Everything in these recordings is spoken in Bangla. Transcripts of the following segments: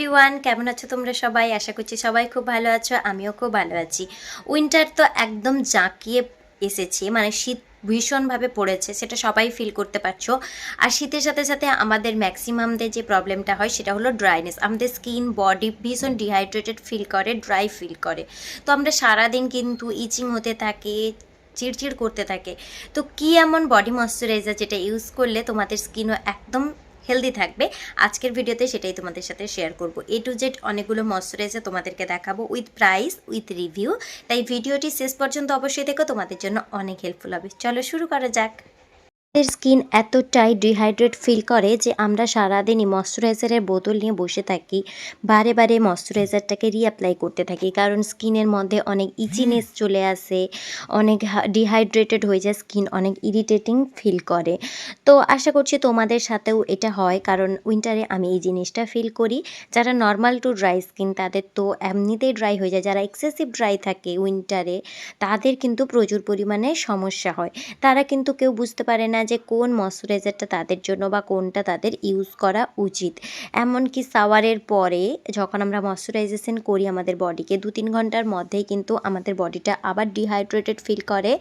এভরিওয়ান, কেমন আছো তোমরা সবাই? আশা করছি সবাই খুব ভালো আছো, আমিও খুব ভালো আছি। উইন্টার তো একদম জাঁকিয়ে এসেছে মানে শীত ভীষণভাবে পড়েছে, সেটা সবাই ফিল করতে পারছ। আর শীতের সাথে সাথে আমাদের ম্যাক্সিমামদের যে প্রবলেমটা হয়, সেটা হলো ড্রাইনেস আমাদের স্কিন বডি ভীষণ ডিহাইড্রেটেড ফিল করে ড্রাই ফিল করে। তো আমরা সারাদিন কিন্তু ইচিং হতে থাকে, চিড়চিড় করতে থাকে। তো কি এমন বডি ময়শ্চারাইজার যেটা ইউজ করলে তোমাদের স্কিনও একদম হেলদি থাকবে। আজকের ভিডিওতে সেটাই তোমাদের সাথে শেয়ার করব। এ টু জেড অনেকগুলো ময়শ্চারাইজার তোমাদেরকে দেখাবো উইথ প্রাইস উইথ রিভিউ তাই ভিডিওটি শেষ পর্যন্ত অবশ্যই দেখো, তোমাদের জন্য অনেক হেল্পফুল হবে। চলো শুরু করা যাক। আমাদের স্কিন এতটাই ডিহাইড্রেট ফিল করে যে আমরা সারাদিনই ময়শ্চারাইজারের বোতল নিয়ে বসে থাকি বারে বারে ময়শ্চারাইজারটাকে রিঅ্যাপ্লাই করতে থাকি। কারণ স্কিনের মধ্যে অনেক ইচিনেস চলে আসে অনেক ডিহাইড্রেটেড হয়ে যায় স্কিন অনেক ইরিটেটিং ফিল করে। তো আশা করছি তোমাদের সাথেও এটা হয় কারণ উইন্টারে আমি এই জিনিসটা ফিল করি। যারা নর্মাল টু ড্রাই স্কিন তাদের তো এমনিতেই ড্রাই হয়ে যায়। যারা এক্সেসিভ ড্রাই থাকে উইন্টারে তাদের কিন্তু প্রচুর পরিমাণে সমস্যা হয়। তারা কিন্তু কেউ বুঝতে পারে না যে কোন ময়শ্চারাইজারটা তাদের জন্য বা কোনটা তাদের ইউজ করা উচিত। এমনকি সাওয়ারের পরে যখন আমরা ময়শ্চারাইজেশন করি আমাদের বডিকে দু তিন ঘণ্টার মধ্যেই কিন্তু আমাদের বডিটা আবার ডিহাইড্রেটেড ফিল করে।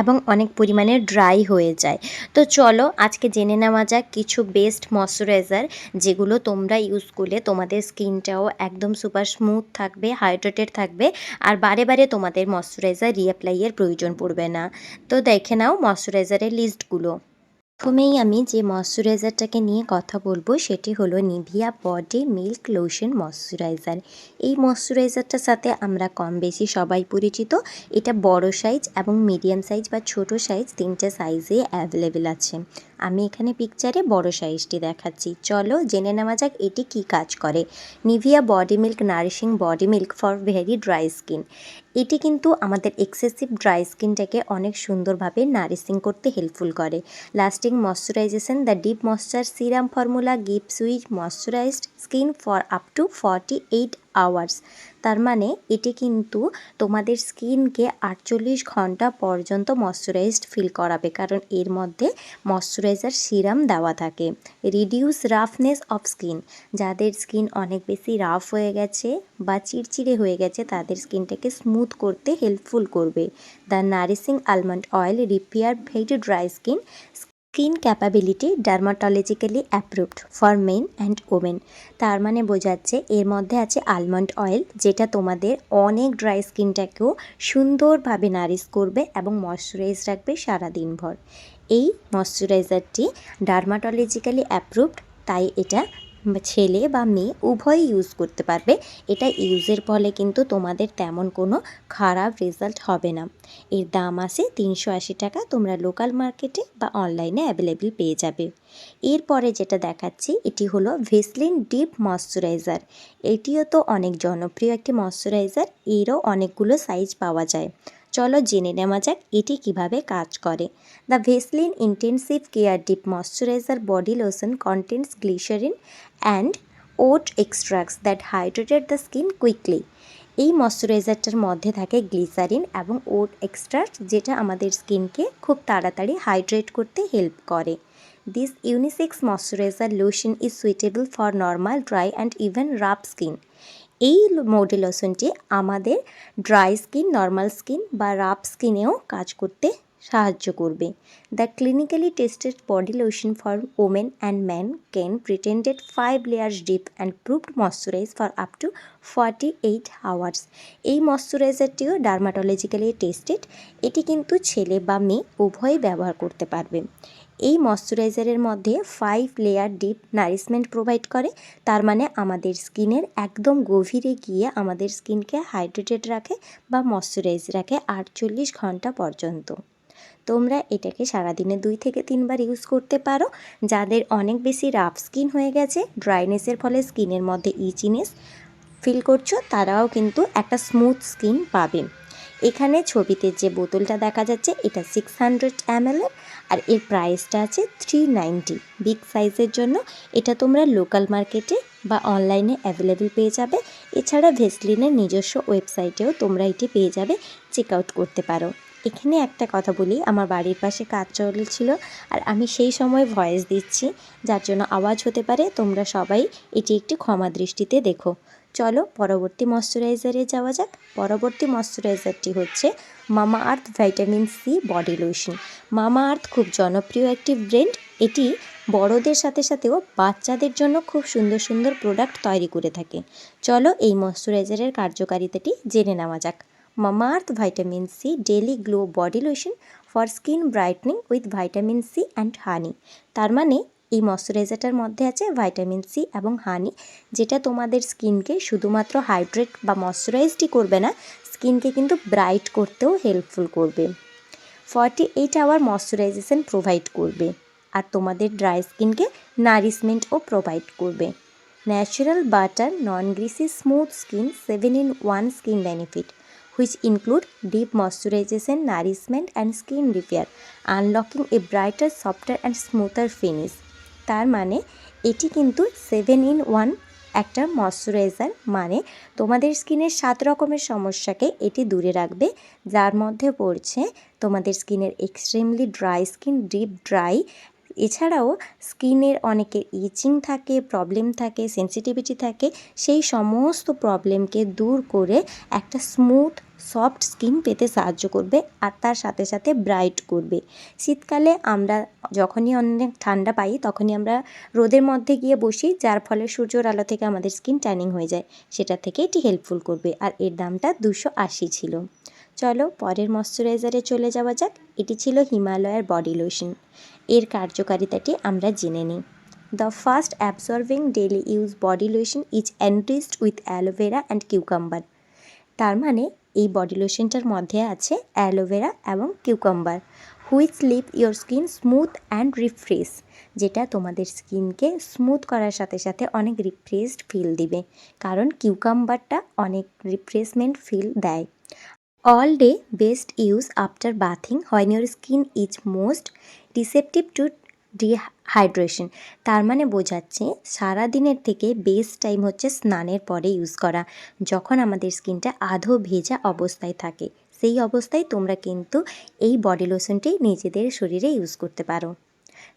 এবং অনেক পরিমাণে ড্রাই হয়ে যায়। তো চলো আজকে জেনে নেওয়া যাক কিছু বেস্ট ময়শ্চারাইজার যেগুলো তোমরা ইউজ করলে তোমাদের স্কিনটাও একদম সুপার স্মুথ থাকবে হাইড্রেটেড থাকবে, আর বারে বারে তোমাদের ময়শ্চারাইজার রিঅ্যাপ্লাইয়ের প্রয়োজন পড়বে না। তো দেখে নাও ময়শ্চারাইজারের লিস্টগুলো প্রথমেই আমি যে ময়শ্চারাইজারটাকে নিয়ে কথা বলব, সেটি হলো Nivea body milk lotion moisturiser এই ময়শ্চারাইজারটার সাথে আমরা কম বেশি সবাই পরিচিত। এটা বড় সাইজ এবং মিডিয়াম সাইজ বা ছোট সাইজ তিনটে সাইজে অ্যাভেলেবেল আছে। আমি এখানে পিকচারে বড় সাইজটি দেখাচ্ছি। চলো জেনে নেওয়া যাক এটি কি কাজ করে। Nivea body milk nourishing body milk for very dry skin এটি কিন্তু আমাদের এক্সেসিভ ড্রাই স্কিনটাকে অনেক সুন্দরভাবে নারিশিং করতে হেল্পফুল করে। Lasting moisturisation the deep moisture serum formula gives such moisturised skin for up to forty eight hours তার মানে এটি কিন্তু তোমাদের স্কিনকে আটচল্লিশ ঘণ্টা পর্যন্ত ময়শ্চারাইজড ফিল করাবে, কারণ এর মধ্যে ময়শ্চারাইজার সিরাম দেওয়া থাকে। রিডিউস রাফনেস অফ স্কিন যাদের স্কিন অনেক বেশি রাফ হয়ে গেছে বা চিড়চিড়ে হয়ে গেছে, তাদের স্কিনটাকে স্মুথ করতে হেল্পফুল করবে। The nourishing almond oil repair very dry skin skin capability dermatologically approved for men and women. তার মানে বোঝাচ্ছে এর মধ্যে আছে আলমন্ড অয়েল, যেটা তোমাদের অনেক ড্রাই স্কিনটাকেও সুন্দরভাবে নারিশ করবে এবং ময়শ্চারাইজ রাখবে সারা দিনভর। এই ময়শ্চারাইজারটি ডার্মাটোলজিক্যালি অ্যাপ্রুভড, তাই এটা ছেলে বা মেয়ে উভয়ই ইউজ করতে পারবে। এটা ইউজের ফলে কিন্তু তোমাদের তেমন কোনো খারাপ রেজাল্ট হবে না। এর দাম আছে তিনশো আশি টাকা, তোমরা লোকাল মার্কেটে বা অনলাইনে অ্যাভেলেবেল পেয়ে যাবে। এরপরে যেটা দেখাচ্ছি, এটি হলো ভেসলিন ডিপ ময়শ্চারাইজার এটিও তো অনেক জনপ্রিয় একটি ময়শ্চারাইজার এরও অনেকগুলো সাইজ পাওয়া যায়। চলো জেনে নেওয়া যাক এটি কীভাবে কাজ করে। The Vaseline intensive care deep moisturiser body lotion contents glycerin and oat extracts that hydrated the skin quickly এই ময়শ্চারাইজারটার মধ্যে থাকে গ্লিসারিন এবং ওট এক্সট্রাক্ট যেটা আমাদের স্কিনকে খুব তাড়াতাড়ি হাইড্রেট করতে হেল্প করে। This unisex moisturiser lotion is suitable for normal dry and even rough skin এই মডেল লোশনটি আমাদের ড্রাই স্কিন নর্মাল স্কিন বা রাফ স্কিনেও কাজ করতে সাহায্য করবে। The clinically tested body lotion for women and man can pretended five layers deep and proved moisturise for up to forty eight hours এই ময়শ্চারাইজারটিও ডার্মাটোলজিক্যালি টেস্টেড এটি কিন্তু ছেলে বা মেয়ে উভয়ই ব্যবহার করতে পারবে। এই ময়শ্চারাইজারের মধ্যে five layer deep nourishment provide করে। তার মানে আমাদের স্কিনের একদম গভীরে গিয়ে আমাদের স্কিনকে হাইড্রেটেড রাখে বা ময়শ্চারাইজ রাখে আটচল্লিশ ঘণ্টা পর্যন্ত। তোমরা এটাকে সারাদিনে দুই থেকে তিনবার ইউজ করতে পারো। যাদের অনেক বেশি রাফ স্কিন হয়ে গেছে ড্রাইনেসের ফলে স্কিনের মধ্যে ইচিনেস ফিল করছ, তারাও কিন্তু একটা স্মুথ স্কিন পাবে এখানে ছবিতে যে বোতলটা দেখা যাচ্ছে, এটা সিক্স হান্ড্রেড আর এর প্রাইসটা আছে থ্রি নাইনটি বিগ সাইজের জন্য। এটা তোমরা লোকাল মার্কেটে বা অনলাইনে অ্যাভেলেবেল পেয়ে যাবে। এছাড়া ভেসলিনের নিজস্ব ওয়েবসাইটেও তোমরা এটি পেয়ে যাবে চেক আউট করতে পারো। এখানে একটা কথা বলি, আমার বাড়ির পাশে কাজ চলছিল আর আমি সেই সময় ভয়েস দিচ্ছি, যার জন্য আওয়াজ হতে পারে, তোমরা সবাই এটি একটি ক্ষমা দৃষ্টিতে দেখো। চলো পরবর্তী ময়শ্চারাইজারে যাওয়া যাক। পরবর্তী ময়শ্চারাইজারটি হচ্ছে Mamaearth vitamin C body lotion Mamaearth খুব জনপ্রিয় একটি ব্র্যান্ড এটি বড়দের সাথে সাথেও বাচ্চাদের জন্য খুব সুন্দর সুন্দর প্রোডাক্ট তৈরি করে থাকে। চলো এই ময়শ্চারাইজারের কার্যকারিতাটি জেনে নেওয়া যাক। Mamaearth vitamin C daily glow body lotion for skin brightening with vitamin C and honey তার মানে এই ময়শ্চারাইজারটার মধ্যে আছে ভাইটামিন সি এবং হানি যেটা তোমাদের স্কিনকে শুধুমাত্র হাইড্রেট বা ময়শ্চারাইজডই করবে না স্কিনকে কিন্তু ব্রাইট করতেও হেল্পফুল করবে forty eight hour moisturisation provide করবে আর তোমাদের ড্রাই স্কিনকে নারিশমেন্টও প্রোভাইড করবে natural butter non greasy smooth skin seven in one skin benefit which include deep moisturization, nourishment and skin repair, unlocking a brighter, softer and smoother finish. তার মানে এটি কিন্তু সেভেন ইন ওয়ান একটা ময়শ্চারাইজার মানে তোমাদের স্কিনের সাত রকমের সমস্যাকে এটি দূরে রাখবে, যার মধ্যে পড়ছে তোমাদের স্কিনের extremely dry skin deep dry এছাড়াও স্কিনের অনেকের ইচিং থাকে প্রবলেম থাকে সেন্সিটিভিটি থাকে, সেই সমস্ত প্রবলেমকে দূর করে একটা স্মুথ সফট স্কিন পেতে সাহায্য করবে আর তার সাথে সাথে ব্রাইট করবে। শীতকালে আমরা যখনই অনেক ঠান্ডা পাই, তখনই আমরা রোদের মধ্যে গিয়ে বসি, যার ফলে সূর্যর আলো থেকে আমাদের স্কিন ট্যানিং হয়ে যায়। সেটা থেকে এটি হেল্পফুল করবে আর এর দামটা দুশো আশি ছিল। চলো পরের ময়শ্চারাইজারে চলে যাওয়া যাক। এটি ছিল হিমালয়ার বডি লোশন। এর কার্যকারিতাটি আমরা জেনে নিই। The first absorbing daily use body lotion is enriched with aloe vera and cucumber তার মানে এই বডি লোশনটার মধ্যে আছে অ্যালোভেরা এবং cucumber which live your skin smooth and refresh যেটা তোমাদের স্কিনকে স্মুথ করার সাথে সাথে অনেক রিফ্রেশড ফিল দিবে, কারণ কিউকাম্বারটা অনেক রিফ্রেশমেন্ট ফিল দেয়। All day best use after bathing when your skin is most receptive to dehydration তার মানে বোঝাচ্ছে সারা দিনের থেকে বেস্ট টাইম হচ্ছে স্নানের পরে ইউজ করা, যখন আমাদের স্কিনটা আধো ভেজা অবস্থায় থাকে। সেই অবস্থায় তোমরা কিন্তু এই বডি লোশনটি নিজেদের শরীরে ইউজ করতে পারো।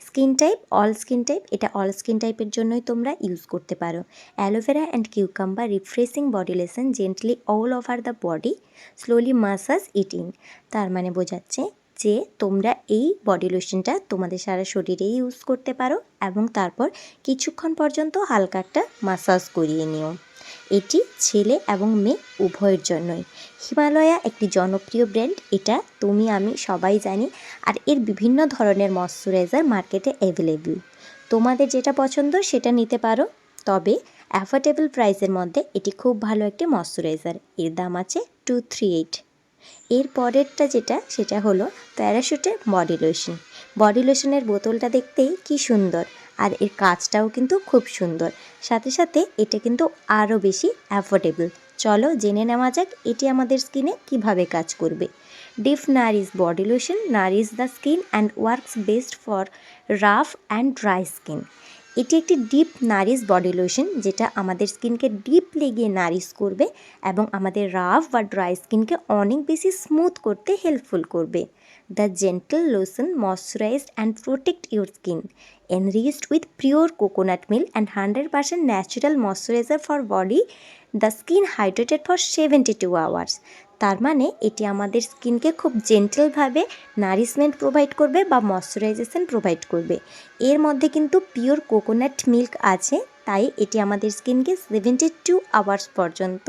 Skin type all skin type এটা অল স্কিন টাইপের জন্যই তোমরা ইউজ করতে পারো। Aloe vera and cucumber refreshing body lotion gently all over the body slowly massage eating তার মানে বোঝাচ্ছে যে তোমরা এই বডি লোশনটা তোমাদের সারা শরীরে ইউজ করতে পারো এবং তারপর কিছুক্ষণ পর্যন্ত হালকা একটা মাসাজ করিয়ে নিও। এটি ছেলে এবং মেয়ে উভয়ের জন্যই। হিমালয়া একটি জনপ্রিয় ব্র্যান্ড এটা তুমি, আমি সবাই জানি। আর এর বিভিন্ন ধরনের ময়শ্চারাইজার মার্কেটে অ্যাভেলেবল তোমাদের যেটা পছন্দ সেটা নিতে পারো। তবে অ্যাফোর্ডেবল প্রাইসের মধ্যে এটি খুব ভালো একটি ময়শ্চারাইজার এর দাম আছে টু থ্রি এইট এর পরেরটা যেটা, সেটা হলো প্যারাশুটের বডি লোশন। বডি লোশনের বোতলটা দেখতেই কি সুন্দর। আর এর কাজটাও কিন্তু খুব সুন্দর। সাথে সাথে এটা কিন্তু আরও বেশি অ্যাফোর্ডেবল। চলো জেনে নেওয়া যাক এটি আমাদের স্কিনে কীভাবে কাজ করবে। Deep nourish body lotion, nourish the skin and works best for rough and dry skin. এটি একটি ডিপ নারিশ বডি লোশন যেটা আমাদের স্কিনকে ডিপ লেগে নারিশ করবে এবং আমাদের রাফ বা ড্রাই স্কিনকে অনেক বেশি স্মুথ করতে হেল্পফুল করবে। The gentle lotion moisturised and protect your skin. Enriched with pure coconut coconut milk and 100% natural moisturizer for body the skin hydrated for 72 hours তার মানে এটি আমাদের স্কিনকে খুব জেন্টেলভাবে নারিশমেন্ট প্রোভাইড করবে বা ময়শ্চারাইজেশন প্রোভাইড করবে। এর মধ্যে কিন্তু পিওর কোকোনাট মিল্ক আছে, তাই এটি আমাদের স্কিনকে সেভেন্টি টু আওয়ার্স পর্যন্ত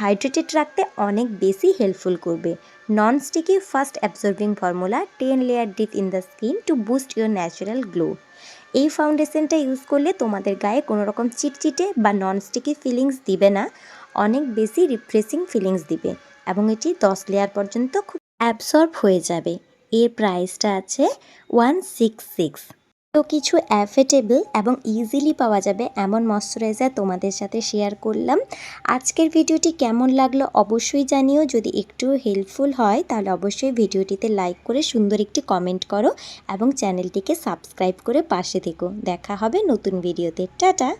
হাইড্রেটেড রাখতে অনেক বেশি হেল্পফুল করবে। Non sticky first absorbing formula ten layer deep in the skin to boost your natural glow. এই ফাউন্ডেশনটা ইউজ করলে তোমাদের গায়ে কোনো রকম চিটচিটে বা নন স্টিকি ফিলিংস দিবে না, অনেক বেশি রিফ্রেশিং ফিলিংস দিবে। এবং এটি দশ লেয়ার পর্যন্ত খুব অ্যাবসর্ব হয়ে যাবে। এর প্রাইসটা আছে ওয়ান সিক্স সিক্স তো কিছু অ্যাফেটেবল এবং ইজিলি পাওয়া যাবে এমন ময়শ্চারাইজার তোমাদের সাথে শেয়ার করলাম। আজকের ভিডিওটি কেমন লাগল অবশ্যই জানিও। যদি একটু হেল্পফুল হয়, তাহলে অবশ্যই ভিডিওটিতে লাইক করে সুন্দর একটি কমেন্ট করো এবং চ্যানেলটিকে সাবস্ক্রাইব করে পাশে থেকো। দেখা হবে নতুন ভিডিওতে টাটা!